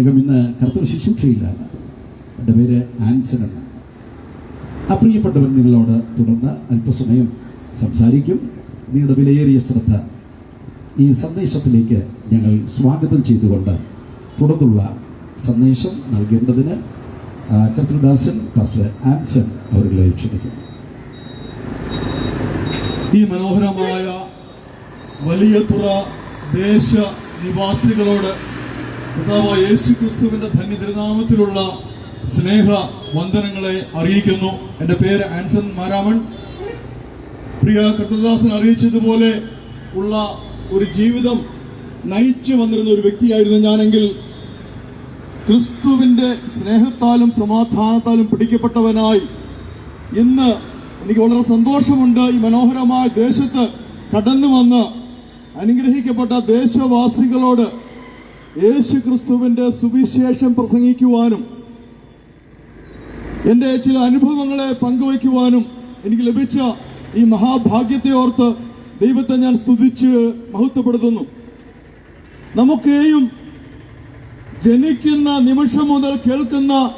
അദ്ദേഹം ഇന്ന് കർത്തൃ ശുശ്രൂഷയിലാണ് എന്റെ പേര് ആൻസൺ എന്നാണ്. ആ പ്രിയപ്പെട്ടവൻ നിങ്ങളോട് തുടർന്ന് അല്പസമയം സംസാരിക്കും. നിങ്ങളുടെ വിലയേറിയ ശ്രദ്ധ ഈ സന്ദേശത്തിലേക്ക് ഞങ്ങൾ സ്വാഗതം ചെയ്തുകൊണ്ട് തുടർന്നുള്ള സന്ദേശം നൽകേണ്ടതിന് കർത്തൃദാസൻ പാസ്റ്റർ ആൻസൺ അവരുടെ ക്ഷണിക്കും ഈ മനോഹരമായ വലിയ തുറ ദേശ നിവാസികളോട് കർത്താവ് യേശു ക്രിസ്തുവിന്റെ ധന്യ തിരുനാമത്തിലുള്ള സ്നേഹ വന്ദനങ്ങളെ അറിയിക്കുന്നു. എന്റെ പേര് ആൻസൺ മാരാമൺ. പ്രിയ കൃഷ്ണദാസൻ അറിയിച്ചതുപോലെ ഉള്ള ഒരു ജീവിതം നയിച്ചു വന്നിരുന്ന ഒരു വ്യക്തിയായിരുന്നു ഞാനെങ്കിൽ ക്രിസ്തുവിന്റെ സ്നേഹത്താലും സമാധാനത്താലും പിടിക്കപ്പെട്ടവനായി ഇന്ന് എനിക്ക് വളരെ സന്തോഷമുണ്ട്. ഈ മനോഹരമായ ദേശത്ത് കടന്നു വന്ന് അനുഗ്രഹിക്കപ്പെട്ട ദേശവാസികളോട് യേശു ക്രിസ്തുവിന്റെ സുവിശേഷം പ്രസംഗിക്കുവാനും എന്റെ ചില അനുഭവങ്ങളെ പങ്കുവയ്ക്കുവാനും എനിക്ക് ലഭിച്ച ഈ മഹാഭാഗ്യത്തെ ഓർത്ത് ദൈവത്തെ ഞാൻ സ്തുതിച്ച് മഹത്വപ്പെടുത്തുന്നു. നമുക്കേയും ജനിക്കുന്ന നിമിഷം മുതൽ കേൾക്കുന്ന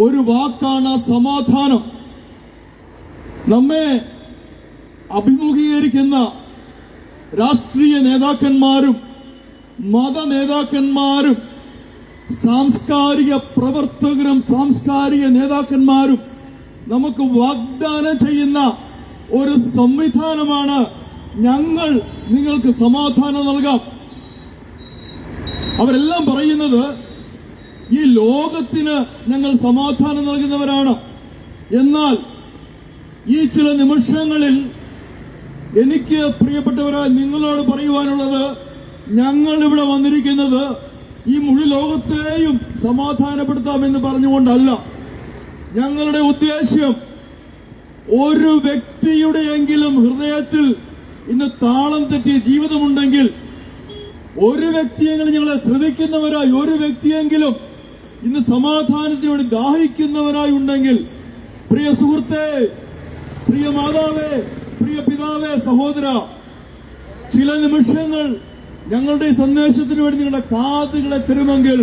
ഒരു വാക്കാണ് സമാധാനം. നമ്മെ അഭിമുഖീകരിക്കുന്ന രാഷ്ട്രീയ നേതാക്കന്മാരും മത നേതാക്കന്മാരും സാംസ്കാരിക പ്രവർത്തകരും സാംസ്കാരിക നേതാക്കന്മാരും നമുക്ക് വാഗ്ദാനം ചെയ്യുന്ന ഒരു സംവിധാനമാണ് ഞങ്ങൾ നിങ്ങൾക്ക് സമാധാനം നൽകാം. അവരെല്ലാം പറയുന്നത് ഈ ലോകത്തിന് ഞങ്ങൾ സമാധാനം നൽകുന്നവരാണ്. എന്നാൽ ഈ ചില നിമിഷങ്ങളിൽ എനിക്ക് പ്രിയപ്പെട്ടവരായ നിങ്ങളോട് പറയുവാനുള്ളത് ഞങ്ങൾ ഇവിടെ വന്നിരിക്കുന്നത് ഈ മുഴു ലോകത്തെയും സമാധാനപ്പെടുത്താമെന്ന് പറഞ്ഞുകൊണ്ടല്ല. ഞങ്ങളുടെ ഉദ്ദേശ്യം ഒരു വ്യക്തിയുടെയെങ്കിലും ഹൃദയത്തിൽ ഇന്ന് താളം തെറ്റിയ ജീവിതമുണ്ടെങ്കിൽ ഒരു വ്യക്തിയെങ്കിലും ഞങ്ങളെ ശ്രമിക്കുന്നവരായി ഒരു വ്യക്തിയെങ്കിലും ഇന്ന് സമാധാനത്തിന് വേണ്ടി ദാഹിക്കുന്നവരായി ഉണ്ടെങ്കിൽ പ്രിയ സുഹൃത്തെ പ്രിയ മാതാവേ പ്രിയ പിതാവേ സഹോദര ചില നിമിഷങ്ങൾ ഞങ്ങളുടെ ഈ സന്ദേശത്തിന് വേണ്ടി നിങ്ങളുടെ കാതുകളെ തരുമെങ്കിൽ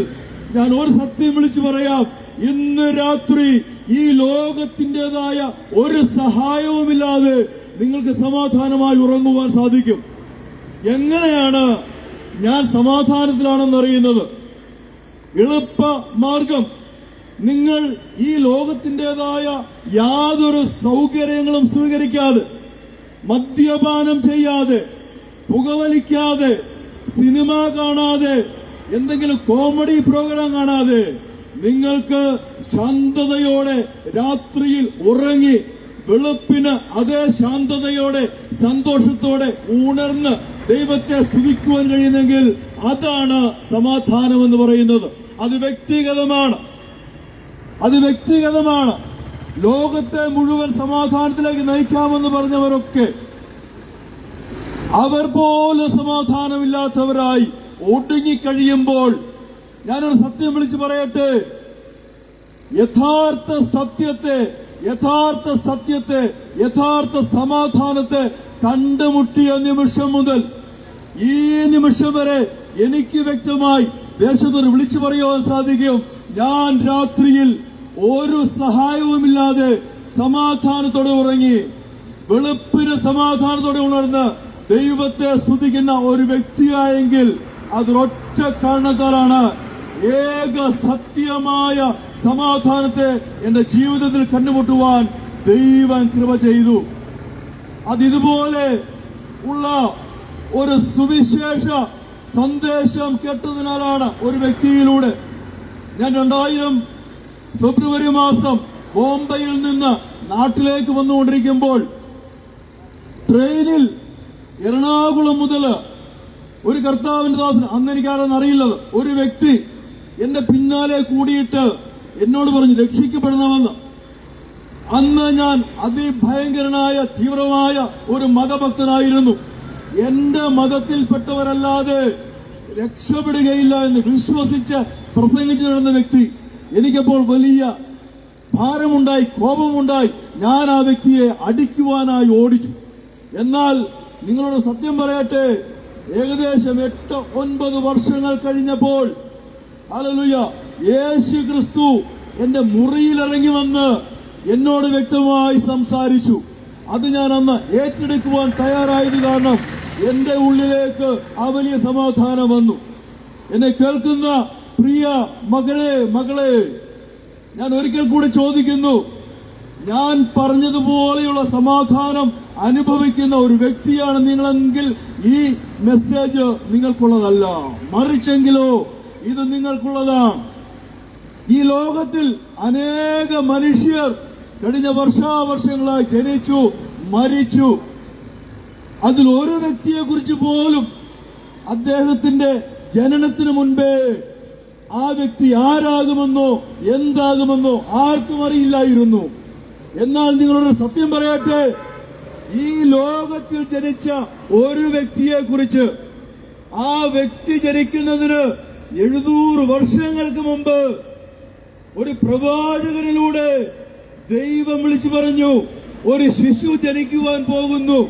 ഞാൻ ഒരു സത്യം വിളിച്ചു പറയാം. ഇന്ന് രാത്രി ഈ ലോകത്തിന്റെതായ ഒരു സഹായവുമില്ലാതെ നിങ്ങൾക്ക് സമാധാനമായി ഉറങ്ങുവാൻ സാധിക്കും. എങ്ങനെയാണ് ഞാൻ സമാധാനത്തിലാണെന്ന് അറിയുന്നത്? എളുപ്പ മാർഗം. നിങ്ങൾ ഈ ലോകത്തിന്റെതായ യാതൊരു സൗകര്യങ്ങളും സ്വീകരിക്കാതെ മദ്യപാനം ചെയ്യാതെ പുകവലിക്കാതെ സിനിമ കാണാതെ എന്തെങ്കിലും കോമഡി പ്രോഗ്രാം കാണാതെ നിങ്ങൾക്ക് ശാന്തതയോടെ രാത്രിയിൽ ഉറങ്ങി വെളുപ്പിന് അതേ ശാന്തതയോടെ സന്തോഷത്തോടെ ഉണർന്ന് ദൈവത്തെ സ്തുതിക്കുവാൻ കഴിയുന്നെങ്കിൽ അതാണ് സമാധാനം എന്ന് പറയുന്നത്. അത് വ്യക്തിഗതമാണ്. അത് വ്യക്തിഗതമാണ്. ലോകത്തെ മുഴുവൻ സമാധാനത്തിലേക്ക് നയിക്കാമെന്ന് പറഞ്ഞവരൊക്കെ അവർ പോലെ സമാധാനമില്ലാത്തവരായി ഒടുങ്ങിക്കഴിയുമ്പോൾ ഞാനൊരു സത്യം വിളിച്ചു പറയട്ടെ? യഥാർത്ഥ സത്യത്തെ യഥാർത്ഥ സത്യത്തെ യഥാർത്ഥ സമാധാനത്തെ കണ്ടുമുട്ടിയ നിമിഷം മുതൽ ഈ നിമിഷം വരെ എനിക്ക് വ്യക്തമായി ദേശത്തൊരു വിളിച്ചു പറയുവാൻ സാധിക്കും. ഞാൻ രാത്രിയിൽ ഒരു സഹായവുമില്ലാതെ സമാധാനത്തോടെ ഉറങ്ങി വെളുപ്പിന് സമാധാനത്തോടെ ഉണർന്ന് ദൈവത്തെ സ്തുതിക്കുന്ന ഒരു വ്യക്തിയായെങ്കിൽ അതൊരൊറ്റ കാരണത്താലാണ് ഏക സത്യമായ സമാധാനത്തെ എന്റെ ജീവിതത്തിൽ കണ്ടുമുട്ടുവാൻ ദൈവം കൃപ ചെയ്തു. അതിതുപോലെ ഉള്ള ഒരു സുവിശേഷ സന്ദേശം കേട്ടതിനാലാണ് ഒരു വ്യക്തിയിലൂടെ ഞാൻ രണ്ടായിരം ഫെബ്രുവരി മാസം ബോംബെയിൽ നിന്ന് നാട്ടിലേക്ക് വന്നുകൊണ്ടിരിക്കുമ്പോൾ ട്രെയിനിൽ എറണാകുളം മുതൽ ഒരു കർത്താവിന്റെ ദാസൻ അന്ന് എനിക്കാരെന്ന് അറിയില്ലത് ഒരു വ്യക്തി എന്റെ പിന്നാലെ കൂടിയിട്ട് എന്നോട് പറഞ്ഞു രക്ഷിക്കപ്പെടണമെന്ന്. അന്ന് ഞാൻ അതിഭയങ്കരനായ തീവ്രമായ ഒരു മതഭക്തനായിരുന്നു. എന്റെ മതത്തിൽപ്പെട്ടവരല്ലാതെ രക്ഷപ്പെടുകയില്ല എന്ന് വിശ്വസിച്ച് പ്രസംഗിച്ചു നടന്ന വ്യക്തി എനിക്കപ്പോൾ വലിയ ഭാരമുണ്ടായി കോപമുണ്ടായി. ഞാൻ ആ വ്യക്തിയെ അടിക്കുവാനായി ഓടിച്ചു. എന്നാൽ നിങ്ങളോട് സത്യം പറയട്ടെ. ഏകദേശം എട്ട് ഒൻപത് വർഷങ്ങൾ കഴിഞ്ഞപ്പോൾ അലലുയ യേശു ക്രിസ്തു എന്റെ മുറിയിൽ ഇറങ്ങി വന്ന് എന്നോട് വ്യക്തമായി സംസാരിച്ചു. അത് ഞാൻ അന്ന് ഏറ്റെടുക്കുവാൻ തയ്യാറായത് കാരണം എന്റെ ഉള്ളിലേക്ക് ആ വലിയ സമാധാനം വന്നു. എന്നെ കേൾക്കുന്ന പ്രിയ മകളെ മകളെ ഞാൻ ഒരിക്കൽ കൂടി ചോദിക്കുന്നു ഞാൻ പറഞ്ഞതുപോലെയുള്ള സമാധാനം അനുഭവിക്കുന്ന ഒരു വ്യക്തിയാണ് നിങ്ങളെങ്കിൽ ഈ മെസ്സേജ് നിങ്ങൾക്കുള്ളതല്ല. മറിച്ചെങ്കിലോ ഇത് നിങ്ങൾക്കുള്ളതാണ്. ഈ ലോകത്തിൽ അനേക മനുഷ്യർ കഴിഞ്ഞ വർഷാവർഷങ്ങളായി ജനിച്ചു മരിച്ചു. അതിൽ ഒരു വ്യക്തിയെ കുറിച്ച് പോലും അദ്ദേഹത്തിന്റെ ജനനത്തിന് മുൻപേ ആ വ്യക്തി ആരാകുമെന്നോ എന്താകുമെന്നോ ആർക്കും അറിയില്ലായിരുന്നു. എന്നാൽ നിങ്ങളോട് സത്യം പറയട്ടെ. ഈ ലോകത്തിൽ ജനിച്ച ഒരു വ്യക്തിയെ കുറിച്ച് ആ വ്യക്തി ജനിക്കുന്നതിന് എഴുന്നൂറ് വർഷങ്ങൾക്ക് മുമ്പ് ഒരു പ്രവാചകനിലൂടെ ദൈവം വിളിച്ചു പറഞ്ഞു ഒരു ശിശു ജനിക്കുവാൻ പോകുന്നു.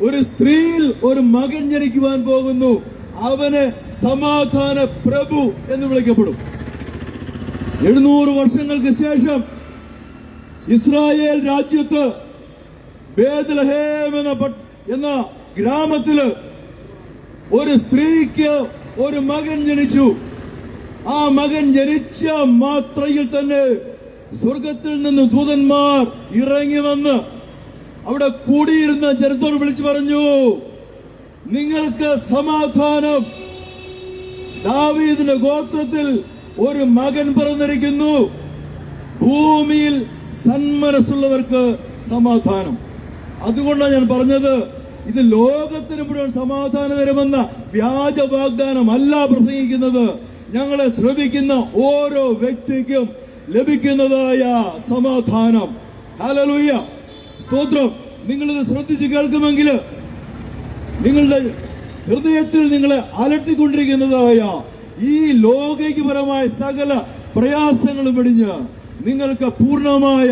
ഒരു സ്ത്രീയിൽ ഒരു മകൻ ജനിക്കുവാൻ പോകുന്നു. അവന് സമാധാന പ്രഭു എന്ന് വിളിക്കപ്പെടും. എഴുന്നൂറ് വർഷങ്ങൾക്ക് ശേഷം ഇസ്രായേൽ രാജ്യത്ത് എന്ന എന്ന ഗ്രാമത്തിൽ ഒരു സ്ത്രീക്ക് ഒരു മകൻ ജനിച്ചു. ആ മകൻ ജനിച്ച മാത്രയിൽ തന്നെ സ്വർഗത്തിൽ നിന്ന് ദൂതന്മാർ ഇറങ്ങി വന്ന് അവിടെ കൂടിയിരുന്ന ജനത്തോട് വിളിച്ചു പറഞ്ഞു നിങ്ങൾക്ക് സമാധാനം. ദാവീദിന്റെ ഗോത്രത്തിൽ ഒരു മകൻ പിറന്നിരിക്കുന്നു. ഭൂമിയിൽ സന്മനസ്സുള്ളവർക്ക് സമാധാനം. അതുകൊണ്ടാണ് ഞാൻ പറഞ്ഞത് ഇത് ലോകത്തിന് മുഴുവൻ സമാധാനം തരുമെന്ന വ്യാജ വാഗ്ദാനമല്ല പ്രസംഗിക്കുന്നത്. ഞങ്ങളെ ശ്രമിക്കുന്ന ഓരോ വ്യക്തിക്കും ലഭിക്കുന്നതായ സമാധാനം. ഹല്ലേലൂയ. സ്തോത്രം. നിങ്ങളിത് ശ്രദ്ധിച്ച് കേൾക്കുമെങ്കിൽ നിങ്ങളുടെ ഹൃദയത്തിൽ നിങ്ങളെ അലട്ടിക്കൊണ്ടിരിക്കുന്നതായ ഈ ലോകികപരമായ സകല പ്രയാസങ്ങളും വെടിഞ്ഞ് നിങ്ങൾക്ക് പൂർണമായ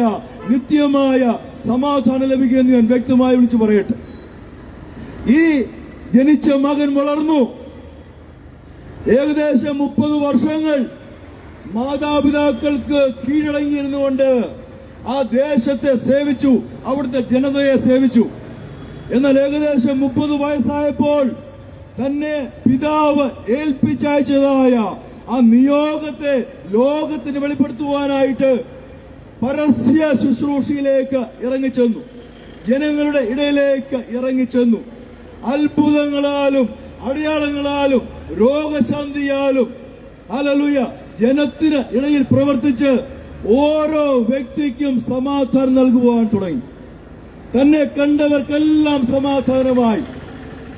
നിത്യമായ സമാധാനം ലഭിക്കുമെന്ന് ഞാൻ വ്യക്തമായി വിളിച്ചു പറയട്ടെ. ഈ ജനിച്ച മകൻ വളർന്നു. ഏകദേശം മുപ്പത് വർഷങ്ങൾ മാതാപിതാക്കൾക്ക് കീഴടങ്ങിയിരുന്നുകൊണ്ട് ആ ദേശത്തെ സേവിച്ചു അവിടുത്തെ ജനതയെ സേവിച്ചു. എന്നാൽ ഏകദേശം മുപ്പത് വയസ്സായപ്പോൾ തന്നെ പിതാവ് ഏൽപ്പിച്ചയച്ചതായ ആ നിയോഗത്തെ ലോകത്തിന് വെളിപ്പെടുത്തുവാനായിട്ട് പരസ്യ ശുശ്രൂഷയിലേക്ക് ഇറങ്ങിച്ചെന്നു. ജനങ്ങളുടെ ഇടയിലേക്ക് ഇറങ്ങിച്ചെന്നു. അത്ഭുതങ്ങളാലും അടയാളങ്ങളാലും രോഗശാന്തിയാലും അലലുയ ജനത്തിന് ഇടയിൽ പ്രവർത്തിച്ച് ഓരോ വ്യക്തിക്കും സമാധാനം നൽകുവാൻ തുടങ്ങി. തന്നെ കണ്ടവർക്കെല്ലാം സമാധാനമായി.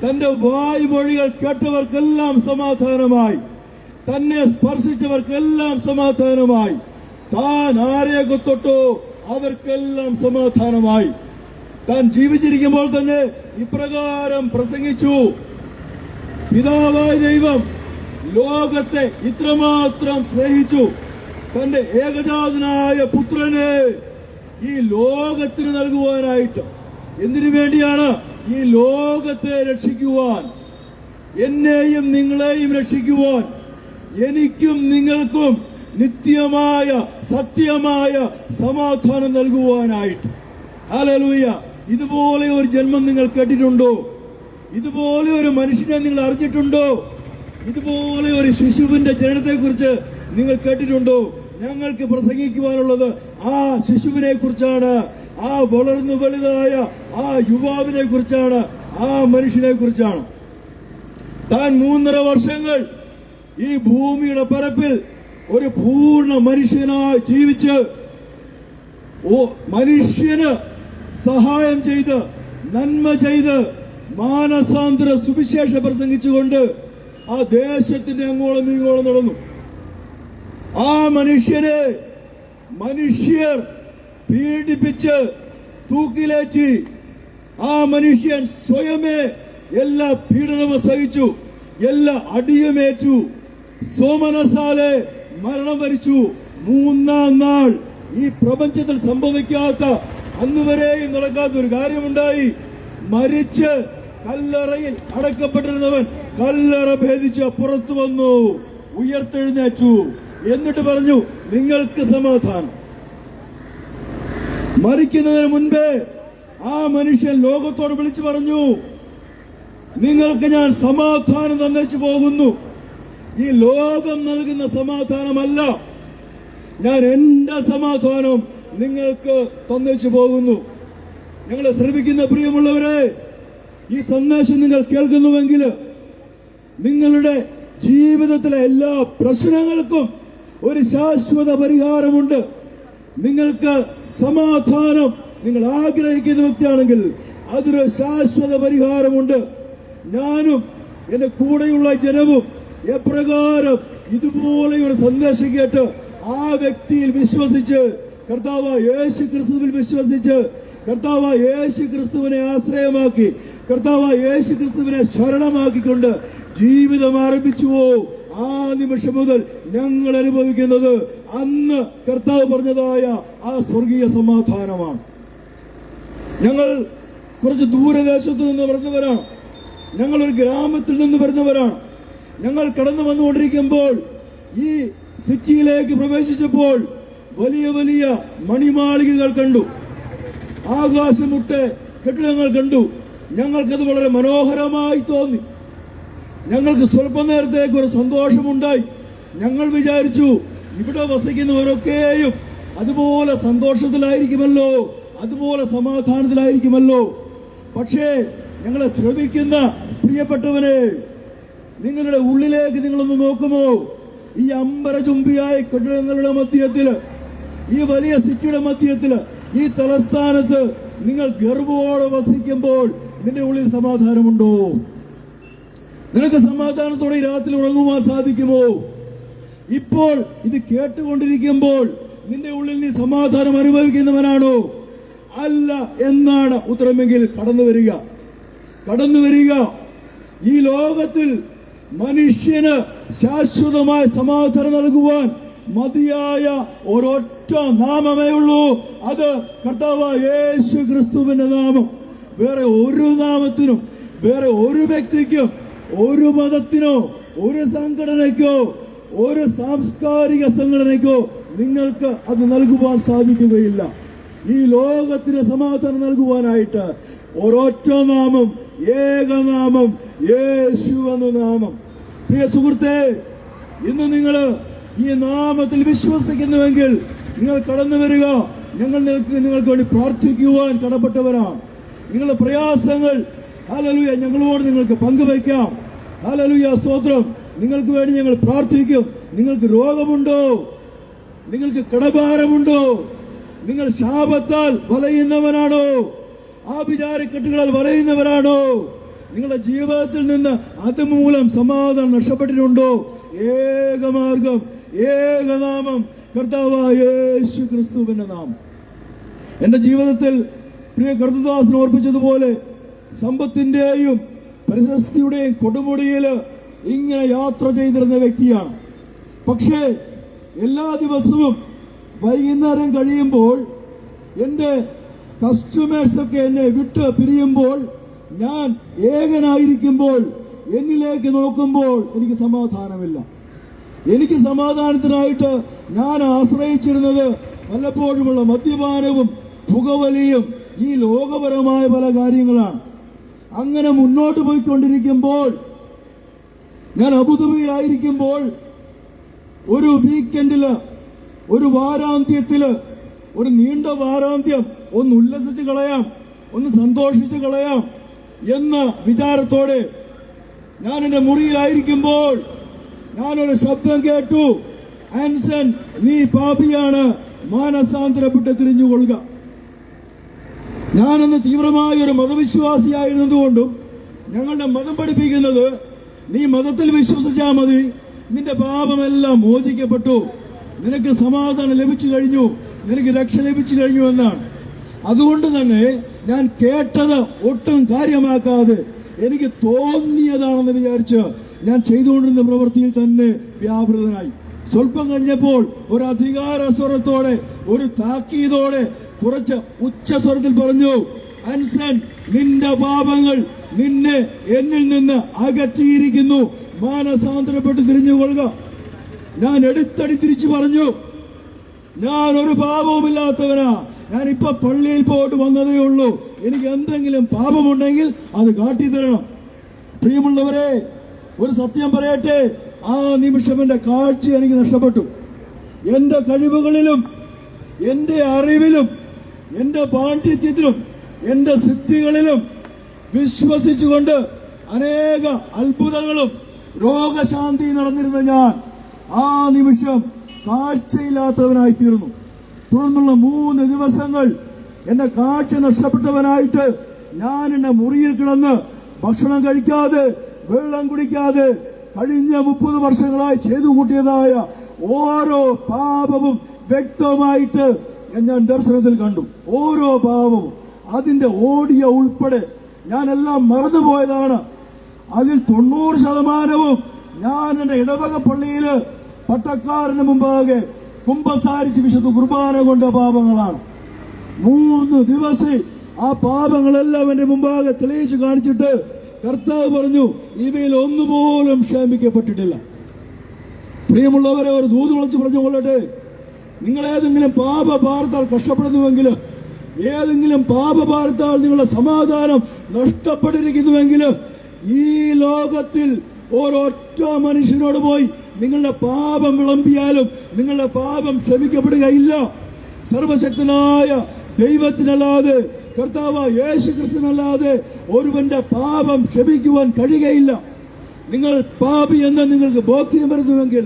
തന്റെ വായ്മൊഴികൾ കേട്ടവർക്കെല്ലാം സമാധാനമായി. തന്നെ സ്പർശിച്ചവർക്കെല്ലാം സമാധാനമായി. താൻ ആരെയൊക്കെ തൊട്ടോ അവർക്കെല്ലാം സമാധാനമായി. താൻ ജീവിച്ചിരിക്കുമ്പോൾ തന്നെ ഇപ്രകാരം പ്രസംഗിച്ചു. പിതാവായ ദൈവം ലോകത്തെ ഇത്രമാത്രം സ്നേഹിച്ചു. തന്റെ ഏകജാതനായ പുത്രനെ ഈ ലോകത്തിന് നൽകുവാനായിട്ട്. എന്തിനു വേണ്ടിയാണ് ഈ ലോകത്തെ രക്ഷിക്കുവാൻ? എന്നെയും നിങ്ങളെയും രക്ഷിക്കുവാൻ. എനിക്കും നിങ്ങൾക്കും നിത്യമായ സത്യമായ സമാധാനം നൽകുവാനായിട്ട്. ഹല്ലേലൂയ. ഇതുപോലെ ഒരു ജന്മം നിങ്ങൾ കേട്ടിട്ടുണ്ടോ? ഇതുപോലെ ഒരു മനുഷ്യനെ നിങ്ങൾ അറിഞ്ഞിട്ടുണ്ടോ? ഇതുപോലെ ഒരു ശിശുവിന്റെ ജനനത്തെക്കുറിച്ച് നിങ്ങൾ കേട്ടിട്ടുണ്ടോ? ഞങ്ങൾക്ക് പ്രസംഗിക്കുവാനുള്ളത് ആ ശിശുവിനെ കുറിച്ചാണ് ആ വളർന്നു വലുതായ ആ യുവാവിനെ കുറിച്ചാണ് ആ മനുഷ്യനെ കുറിച്ചാണ് താൻ മൂന്നര വർഷങ്ങൾ ഈ ഭൂമിയുടെ പരപ്പിൽ ഒരു പൂർണ മനുഷ്യനായി ജീവിച്ച് ഓ മനുഷ്യന് സഹായം ചെയ്ത് നന്മ ചെയ്ത് മാനസാന്തര സുവിശേഷം പ്രസംഗിച്ചുകൊണ്ട് ആ ദേശത്തിന്റെ അങ്ങോളം ഇങ്ങോളം നടന്നു. ആ മനുഷ്യനെ മനുഷ്യർ പീഡിപ്പിച്ച് തൂക്കിലേറ്റി ആ മനുഷ്യൻ സ്വയമേ എല്ലാ പീഡനവും സഹിച്ചു എല്ലാ അടിയുമേറ്റു സോമനസാലെ മരണം വരിച്ചു. മൂന്നാം നാൾ ഈ പ്രപഞ്ചത്തിൽ സംഭവിക്കാത്ത അന്നുവരെയും നടക്കാത്ത ഒരു കാര്യമുണ്ടായി. മരിച്ച് കല്ലറയിൽ അടക്കപ്പെട്ടിരുന്നവൻ കല്ലറ ഭേദിച്ച് പുറത്തു വന്നു. ഉയർത്തെഴുന്നേറ്റു. എന്നിട്ട് പറഞ്ഞു നിങ്ങൾക്ക് സമാധാനം. മരിക്കുന്നതിന് മുൻപേ ആ മനുഷ്യൻ ലോകത്തോട് വിളിച്ചു പറഞ്ഞു നിങ്ങൾക്ക് ഞാൻ സമാധാനം തന്നേച്ചു പോകുന്നു. ഈ ലോകം നൽകുന്ന സമാധാനമല്ല. ഞാൻ എന്റെ സമാധാനം നിങ്ങൾക്ക് തന്നിച്ചു പോകുന്നു. ഞങ്ങൾ ശ്രമിക്കുന്ന പ്രിയമുള്ളവരെ ഈ സന്ദേശം നിങ്ങൾ കേൾക്കുന്നുവെങ്കിൽ നിങ്ങളുടെ ജീവിതത്തിലെ എല്ലാ പ്രശ്നങ്ങൾക്കും ഒരു ശാശ്വത പരിഹാരമുണ്ട്. നിങ്ങൾക്ക് സമാധാനം നിങ്ങൾ ആഗ്രഹിക്കുന്ന വ്യക്തിയാണെങ്കിൽ അതൊരു ശാശ്വത പരിഹാരമുണ്ട്. ഞാനും എന്റെ കൂടെയുള്ള ജനവും എപ്രകാരം ഇതുപോലെ ഒരു സന്ദേശം കേട്ട് ആ വ്യക്തിയിൽ വിശ്വസിച്ച് കർത്താവ് യേശു ക്രിസ്തുവിൽ വിശ്വസിച്ച് കർത്താവ് യേശു ക്രിസ്തുവിനെ ആശ്രയമാക്കി കർത്താവ് യേശു ക്രിസ്തുവിനെ ശരണമാക്കിക്കൊണ്ട് ജീവിതം ആരംഭിച്ചുവോ? ആ നിമിഷം മുതൽ ഞങ്ങൾ അനുഭവിക്കുന്നത് അന്ന് കർത്താവ് പറഞ്ഞതായ ആ സ്വർഗീയ സമാധാനമാണ്. ഞങ്ങൾ കുറച്ച് ദൂരദേശത്ത് നിന്ന് വരുന്നവരാണ്. ഞങ്ങൾ ഒരു ഗ്രാമത്തിൽ നിന്ന് വരുന്നവരാണ്. ഞങ്ങൾ കടന്നു വന്നുകൊണ്ടിരിക്കുമ്പോൾ ഈ സിറ്റിയിലേക്ക് പ്രവേശിച്ചപ്പോൾ വലിയ വലിയ മണിമാളികകൾ കണ്ടു. ആകാശമുട്ട് കെട്ടിടങ്ങൾ കണ്ടു. ഞങ്ങൾക്കത് വളരെ മനോഹരമായി തോന്നി. ഞങ്ങൾക്ക് സ്വല്പം നേരത്തേക്ക് ഒരു സന്തോഷമുണ്ടായി. ഞങ്ങൾ വിചാരിച്ചു ഇവിടെ വസിക്കുന്നവരൊക്കെയും അതുപോലെ സന്തോഷത്തിലായിരിക്കുമല്ലോ അതുപോലെ സമാധാനത്തിലായിരിക്കുമല്ലോ. പക്ഷേ ഞങ്ങളെ ശ്രമിക്കുന്ന പ്രിയപ്പെട്ടവരെ നിങ്ങളുടെ ഉള്ളിലേക്ക് നിങ്ങളൊന്ന് നോക്കുമോ? ഈ അമ്പര അമ്പരചുംബിയായ കെട്ടിടങ്ങളുടെ മധ്യത്തിൽ ഈ വലിയ സിറ്റിയുടെ മധ്യത്തിൽ ഈ തലസ്ഥാനത്ത് നിങ്ങൾ ഗർവോടെ വസിക്കുമ്പോൾ നിന്റെ ഉള്ളിൽ സമാധാനമുണ്ടോ? നിനക്ക് സമാധാനത്തോടെ ഈ രാത്രി ഉറങ്ങുവാൻ സാധിക്കുമോ? ഇപ്പോൾ ഇത് കേട്ടുകൊണ്ടിരിക്കുമ്പോൾ നിന്റെ ഉള്ളിൽ നീ സമാധാനം അനുഭവിക്കുന്നവനാണോ? അല്ല എന്നാണ് ഉത്തരമെങ്കിൽ കടന്നു വരിക. കടന്നു വരിക. ഈ ലോകത്തിൽ മനുഷ്യന് ശാശ്വതമായ സമാധാനം നൽകുവാൻ മതിയായ ഒരൊറ്റ നാമമേ ഉള്ളൂ. അത് കർത്താവ് യേശു ക്രിസ്തുവിന്റെ നാമം. വേറെ ഒരു നാമത്തിനും വേറെ ഒരു വ്യക്തിക്കും ഒരു മതത്തിനോ ഒരു സംഘടനയ്ക്കോ ഒരു സാംസ്കാരിക സംഘടനയ്ക്കോ നിങ്ങൾക്ക് അത് നൽകുവാൻ സാധിക്കുകയില്ല. ഈ ലോകത്തിന് സമാധാനം നൽകുവാനായിട്ട് ഒരൊറ്റ നാമം ഏകനാമം യേശു എന്ന നാമം. പ്രിയ സുഹൃത്തെ ഇന്ന് നിങ്ങൾ ഈ നാമത്തിൽ വിശ്വസിക്കുന്നുവെങ്കിൽ നിങ്ങൾ കടന്നു വരിക. ഞങ്ങൾ നിങ്ങൾക്ക് വേണ്ടി പ്രാർത്ഥിക്കുവാൻ കടപ്പെട്ടവരാണ്. നിങ്ങളുടെ പ്രയാസങ്ങൾ ഹാലലുയ ഞങ്ങളോട് നിങ്ങൾക്ക് പങ്കുവയ്ക്കാം. ഹാലലുയ സ്തോത്രം. നിങ്ങൾക്ക് വേണ്ടി ഞങ്ങൾ പ്രാർത്ഥിക്കും. നിങ്ങൾക്ക് രോഗമുണ്ടോ? നിങ്ങൾക്ക് കടഭാരമുണ്ടോ? നിങ്ങൾ ശാപത്താൽ വലയുന്നവനാണോ? ആഭിചാരക്കെട്ടുകളാൽ വലയുന്നവരാണോ? നിങ്ങളുടെ ജീവിതത്തിൽ നിന്ന് അതുമൂലം സമാധാനം നഷ്ടപ്പെട്ടിട്ടുണ്ടോ? ഏകമാർഗം ഏകനാമം കർത്താവായ യേശു ക്രിസ്തുവിന്റെ നാമം എന്റെ ജീവിതത്തിൽ പ്രിയ കർത്തദാസൻ ഓർപ്പിച്ചതുപോലെ സമ്പത്തിന്റെയും പ്രശസ്തിയുടെയും കൊടുമുടിയിൽ ഇങ്ങനെ യാത്ര ചെയ്തിരുന്ന വ്യക്തിയാണ്. പക്ഷേ എല്ലാ ദിവസവും വൈകുന്നേരം കഴിയുമ്പോൾ എന്റെ കസ്റ്റമേഴ്സൊക്കെ എന്നെ വിട്ട് പിരിയുമ്പോൾ ഞാൻ ഏകനായിരിക്കുമ്പോൾ എന്നിലേക്ക് നോക്കുമ്പോൾ എനിക്ക് സമാധാനമില്ല. എനിക്ക് സമാധാനത്തിനായിട്ട് ഞാൻ ആശ്രയിച്ചിരുന്നത് വല്ലപ്പോഴുമുള്ള മദ്യപാനവും പുകവലിയും ഈ ലോകപരമായ പല കാര്യങ്ങളാണ്. അങ്ങനെ മുന്നോട്ട് പോയിക്കൊണ്ടിരിക്കുമ്പോൾ ഞാൻ അബുദാബിയിലായിരിക്കുമ്പോൾ ഒരു വീക്കെൻഡിൽ ഒരു വാരാന്ത്യത്തിൽ ഒരു നീണ്ട വാരാന്ത്യം ഒന്ന് ഉല്ലസിച്ച് കളയാം ഒന്ന് സന്തോഷിച്ച് കളയാം എന്ന വിചാരത്തോടെ ഞാൻ എന്റെ മുറിയിലായിരിക്കുമ്പോൾ ഞാനൊരു ശബ്ദം കേട്ടു. ആൻസൺ നീ പാപിയാണ്. മാനസാന്തരപ്പെട്ട് തിരിഞ്ഞുകൊള്ളുക. ഞാനന്ന് തീവ്രമായ ഒരു മതവിശ്വാസിയായിരുന്നതുകൊണ്ടും ഞങ്ങളുടെ മതം പഠിപ്പിക്കുന്നത് നീ മതത്തിൽ വിശ്വസിച്ചാൽ മതി. നിന്റെ പാപമെല്ലാം മോചിക്കപ്പെട്ടു. നിനക്ക് സമാധാനം ലഭിച്ചു കഴിഞ്ഞു. നിനക്ക് രക്ഷ ലഭിച്ചു കഴിഞ്ഞു എന്നാണ്. അതുകൊണ്ട് തന്നെ ഞാൻ കേട്ടത് ഒട്ടും കാര്യമാക്കാതെ എനിക്ക് തോന്നിയതാണെന്ന് വിചാരിച്ച് ഞാൻ ചെയ്തുകൊണ്ടിരുന്ന പ്രവൃത്തിയിൽ തന്നെ വ്യാപൃതനായി. സ്വല്പം കഴിഞ്ഞപ്പോൾ ഒരു അധികാര സ്വരത്തോടെ ഒരു താക്കീതോടെ കുറച്ച് ഉച്ചസ്വരത്തിൽ പറഞ്ഞു അൻസൻ നിന്റെ പാപങ്ങൾ നിന്നെ എന്നിൽ നിന്ന് അകറ്റിയിരിക്കുന്നു. മാനസാന്തരപ്പെട്ട് തിരിഞ്ഞുകൊള്ളുക. ഞാൻ എടുത്തടി തിരിച്ചു പറഞ്ഞു ഞാൻ ഒരു പാപവുമില്ലാത്തവനാ. ഞാൻ ഇപ്പൊ പള്ളിയിൽ പോയിട്ട് വന്നതേ ഉള്ളൂ. എനിക്ക് എന്തെങ്കിലും പാപമുണ്ടെങ്കിൽ അത് കാട്ടിത്തരണം പ്രിയമുള്ളവരെ ഒരു സത്യം പറയട്ടെ. ആ നിമിഷം എന്റെ കാഴ്ച എനിക്ക് നഷ്ടപ്പെട്ടു. എന്റെ കഴിവുകളിലും എന്റെ അറിവിലും എന്റെ പാണ്ഡിത്യത്തിലും എന്റെ സിദ്ധികളിലും വിശ്വസിച്ചുകൊണ്ട് അനേക അത്ഭുതങ്ങളും രോഗശാന്തി നടന്നിരുന്ന ഞാൻ ആ നിമിഷം കാഴ്ചയില്ലാത്തവനായി തീർന്നു തുടർന്നുള്ള മൂന്ന് ദിവസങ്ങൾ എന്റെ കാഴ്ച നഷ്ടപ്പെട്ടവനായിട്ട് ഞാൻ എന്റെ മുറിയിൽ കിടന്ന് ഭക്ഷണം കഴിക്കാതെ വെള്ളം കുടിക്കാതെ കഴിഞ്ഞ മുപ്പത് വർഷങ്ങളായി ചെയ്തു കൂട്ടിയതായ ഓരോ പാപവും വ്യക്തമായിട്ട് ഞാൻ ദർശനത്തിൽ കണ്ടു. ഓരോ പാപവും അതിന്റെ ഓടിയ ഉൾപ്പെടെ ഞാനെല്ലാം മറന്നുപോയതാണ്. അതിൽ തൊണ്ണൂറ് ശതമാനവും ഞാൻ എന്റെ ഇടവക പള്ളിയിൽ പട്ടക്കാരന് മുമ്പാകെ കുമ്പസാരിച്ച് വിശുദ്ധ കുർബാന കൊണ്ട പാപങ്ങളാണ്. മൂന്ന് ദിവസം ആ പാപങ്ങളെല്ലാം എന്റെ മുമ്പാകെ തെളിയിച്ചു കാണിച്ചിട്ട് കർത്താവ് പറഞ്ഞു ഇവയിൽ ഒന്നുപോലും ക്ഷമിക്കപ്പെട്ടിട്ടില്ല. പ്രിയമുള്ളവരെ ഒരു ദൂത് വിളിച്ച് പറഞ്ഞു കൊള്ളട്ടെ. നിങ്ങൾ ഏതെങ്കിലും പാപ പാർത്താൽ കഷ്ടപ്പെടുന്നുവെങ്കിൽ ഏതെങ്കിലും പാപ പാർത്താൽ നിങ്ങളുടെ സമാധാനം നഷ്ടപ്പെട്ടിരിക്കുന്നുവെങ്കിൽ ഈ ലോകത്തിൽ ഒരൊറ്റ മനുഷ്യനോട് പോയി നിങ്ങളുടെ പാപം വിളമ്പിയാലും നിങ്ങളുടെ പാപം ക്ഷമിക്കപ്പെടുകയില്ല. സർവശക്തനായ ദൈവത്തിനല്ലാതെ കർത്താവ് യേശു ക്രിസ്തുനല്ലാതെ ഒരുവന്റെ പാപം ക്ഷമിക്കുവാൻ കഴിയുകയില്ല. നിങ്ങൾ പാപി എന്ന് നിങ്ങൾക്ക് ബോധ്യം വരുന്നുവെങ്കിൽ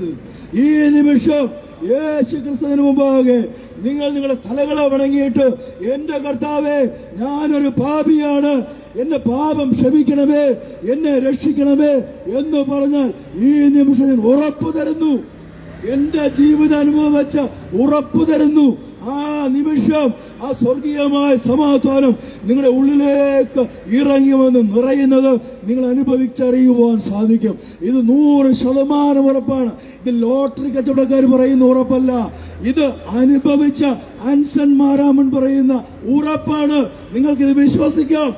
ഈ നിമിഷം യേശു ക്രിസ്തുവിന് മുമ്പാകെ നിങ്ങൾ നിങ്ങളുടെ തലകളെ വണങ്ങിയിട്ട് എന്റെ കർത്താവെ ഞാനൊരു പാപിയാണ്. എന്റെ പാപം ക്ഷമിക്കണമേ എന്നെ രക്ഷിക്കണമേ എന്ന് പറഞ്ഞാൽ ഈ നിമിഷം ഞാൻ ഉറപ്പു തരുന്നു. എന്റെ ജീവിത അനുഭവം വെച്ച ഉറപ്പു തരുന്നു. ആ നിമിഷം ആ സ്വർഗീയമായ സമാധാനം നിങ്ങളുടെ ഉള്ളിലേക്ക് ഇറങ്ങി വന്ന് നിറയുന്നത് നിങ്ങൾ അനുഭവിച്ചറിയുവാൻ സാധിക്കും. ഇത് നൂറ് ശതമാനം ഉറപ്പാണ്. ഇത് ലോട്ടറി കച്ചവടക്കാർ പറയുന്ന ഉറപ്പല്ല. ഇത് അനുഭവിച്ച അൻസൻ മാരാമൻ പറയുന്ന ഉറപ്പാണ്. നിങ്ങൾക്കിത് വിശ്വസിക്കാം.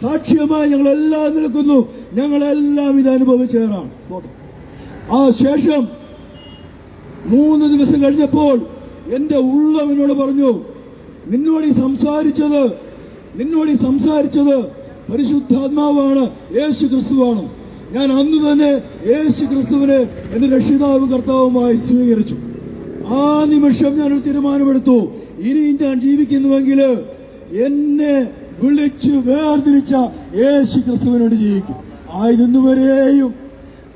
സാക്ഷ്യമായി ഞങ്ങളെല്ലാം നിൽക്കുന്നു. ഞങ്ങളെല്ലാം ഇത് അനുഭവിച്ചവരാണ്. ആ ശേഷം മൂന്ന് ദിവസം കഴിഞ്ഞപ്പോൾ എന്റെ ഉള്ളവനോട് പറഞ്ഞു നിന്നോട് സംസാരിച്ചത് നിന്നോട് സംസാരിച്ചത് പരിശുദ്ധാത്മാവാണ് യേശു ക്രിസ്തുവാണ് ഞാൻ അന്ന് തന്നെ യേശു ക്രിസ്തുവിനെ എന്റെ രക്ഷിതാവും കർത്താവുമായി സ്വീകരിച്ചു. ആ നിമിഷം ഞാൻ ഒരു തീരുമാനമെടുത്തു. ഇനി ഞാൻ ജീവിക്കുന്നുവെങ്കിൽ എന്നെ വിളിച്ചു വേർതിരിച്ച യേശു ക്രിസ്തുവിനോട് ജീവിക്കും. ആയതിന്നുവരെയും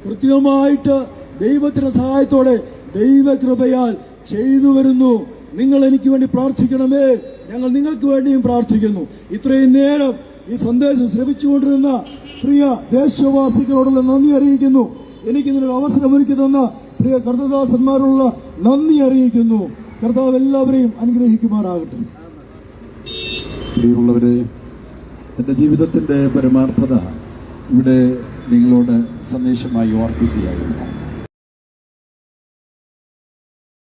കൃത്യമായിട്ട് ദൈവത്തിന്റെ സഹായത്തോടെ ദൈവകൃപയാൽ ചെയ്തു വരുന്നു. നിങ്ങൾ എനിക്ക് വേണ്ടി പ്രാർത്ഥിക്കണമേ. ഞങ്ങൾ നിങ്ങൾക്ക് വേണ്ടിയും പ്രാർത്ഥിക്കുന്നു. ഇത്രയും നേരം ഈ സന്ദേശം ശ്രമിച്ചുകൊണ്ടിരുന്ന പ്രിയ ദേശവാസികളോടുള്ള നന്ദി അറിയിക്കുന്നു. എനിക്ക് ഇതിനൊരു അവസരം ഒരുക്കി തന്ന പ്രിയ കർത്തദാസന്മാരുള്ള നന്ദി അറിയിക്കുന്നു. കർത്താവ് എല്ലാവരെയും അനുഗ്രഹിക്കുമാറാകട്ടെ. പ്രിയമുള്ളവരെ എന്റെ ജീവിതത്തിന്റെ പരമാർത്ഥത ഇവിടെ നിങ്ങളോട് സന്ദേശമായി ഓർപ്പിക്കുകയായിരുന്നു.